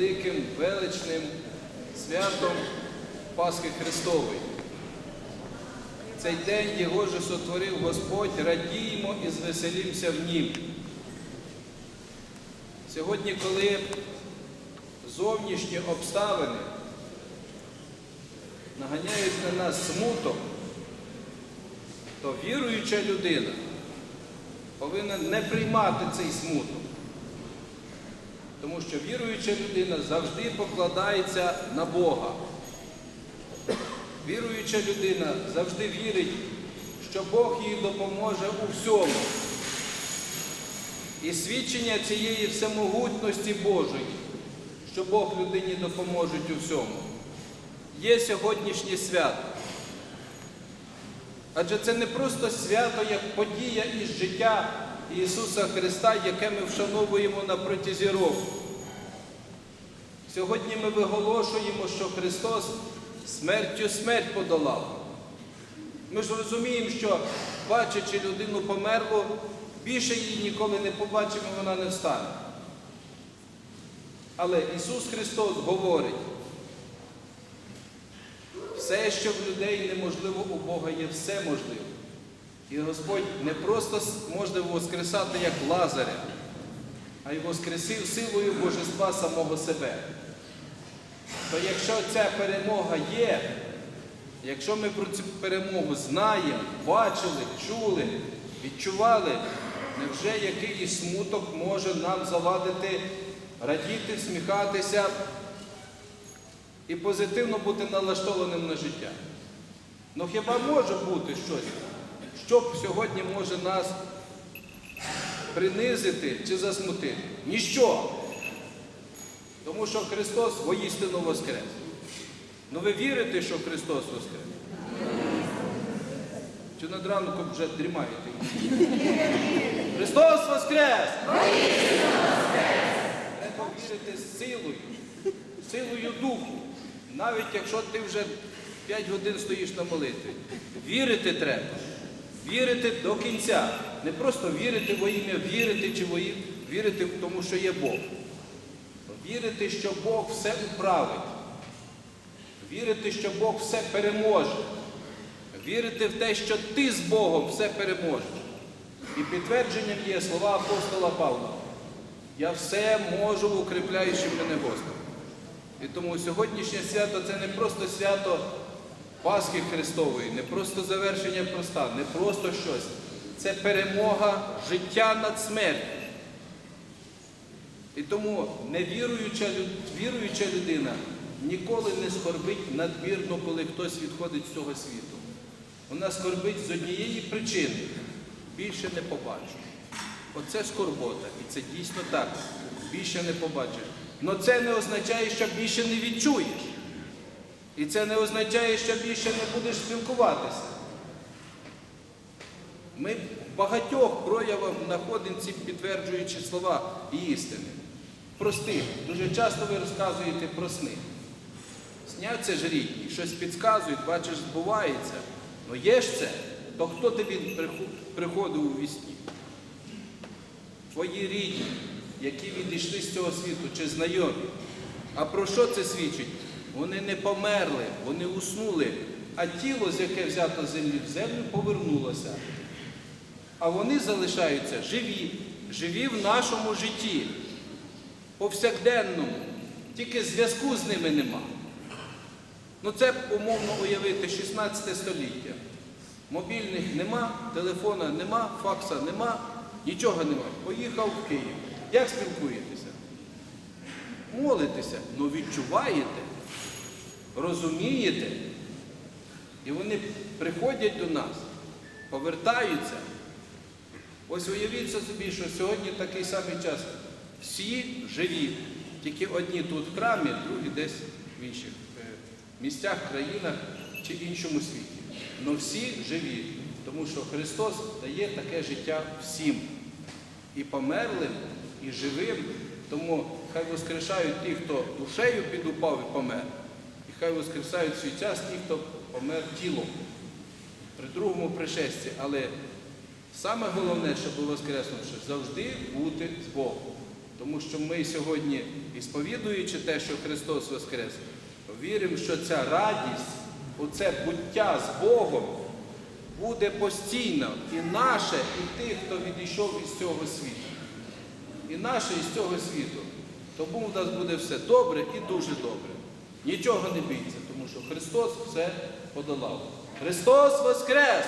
великим величним святом Пасхи Христової. Цей день його же сотворив Господь, радіємо і звеселімося в нім. Сьогодні, коли зовнішні обставини наганяють на нас смуток, то віруюча людина повинна не приймати цей смуток. Тому що віруюча людина завжди покладається на Бога. Віруюча людина завжди вірить, що Бог їй допоможе у всьому. І свідчення цієї всемогутності Божої, що Бог людині допоможе у всьому, є сьогоднішнє свято. Адже це не просто свято, як подія із життя Ісуса Христа, яке ми вшановуємо на протязі року. Сьогодні ми виголошуємо, що Христос смертю смерть подолав. Ми ж розуміємо, що бачачи людину померлу, більше її ніколи не побачимо, вона не встане. Але Ісус Христос говорить, все, що в людей неможливо, у Бога є все можливо. І Господь не просто може воскресати як Лазаря, а й воскресив силою Божества самого себе. То якщо ця перемога є, якщо ми про цю перемогу знаємо, бачили, чули, відчували, невже якийсь смуток може нам завадити радіти, сміхатися і позитивно бути налаштованим на життя? Ну хіба може бути щось, що сьогодні може нас принизити чи засмутити? Ніщо. Тому що Христос воістину воскрес. Ну ви вірите, що Христос воскрес? Чи над ранком вже дрімаєте? Христос воскрес! Треба вірити з силою, силою духу. Навіть якщо ти вже 5 годин стоїш на молитві. Вірити треба. Вірити до кінця. Не просто вірити во ім'я, вірити чи во ім- вірити в тому, що є Бог. Вірити, що Бог все управить. Вірити, що Бог все переможе. Вірити в те, що ти з Богом все переможеш. І підтвердженням є слова апостола Павла. Я все можу, укріпляючи мене Господом. І тому сьогоднішнє свято це не просто свято Пасхи Христової, не просто завершення проста, не просто щось. Це перемога життя над смертю. І тому невіруюча віруюча людина ніколи не скорбить надмірно, коли хтось відходить з цього світу. Вона скорбить з однієї причини більше не побачу. Оце скорбота. І це дійсно так. Більше не побачиш. Але це не означає, що більше не відчуєш. І це не означає, що більше не будеш спілкуватися. Ми в багатьох проявах знаходимо ці підтверджуючі слова і істини. Простих. Дуже часто ви розказуєте про сни. Сняться ж рідні, щось підказують, бачиш, збувається. Ну є ж це, то хто тобі приходив у вісні? Твої рідні, які відійшли з цього світу, чи знайомі. А про що це свідчить? Вони не померли, вони уснули, а тіло, з яке взято землі, в землю повернулося. А вони залишаються живі, живі в нашому житті, повсякденному, тільки зв'язку з ними нема. Ну це умовно уявити 16 століття. Мобільних нема, телефона нема, факса нема, нічого нема. Поїхав в Київ. Як спілкуєтеся? Молитеся, ну відчуваєте, розумієте. І вони приходять до нас, повертаються. Ось уявіть собі, що сьогодні такий самий час. Всі живі, тільки одні тут в храмі, другі десь в інших е, місцях, країнах чи іншому світі. Но всі живі, тому що Христос дає таке життя всім. І померлим, і живим. Тому хай воскрешають ті, хто душею підупав і помер. Хай воскресають свій час ті, хто помер тілом при другому пришесті. Але саме головне, щоб воскреснувши, завжди бути з Богом. Тому що ми сьогодні, і сповідуючи те, що Христос Воскрес, віримо, що ця радість, оце буття з Богом буде постійно і наше, і тих, хто відійшов із цього світу. І наше із цього світу. Тому в нас буде все добре і дуже добре. Нічого не бійтеся, тому що Христос все подолав. Христос Воскрес!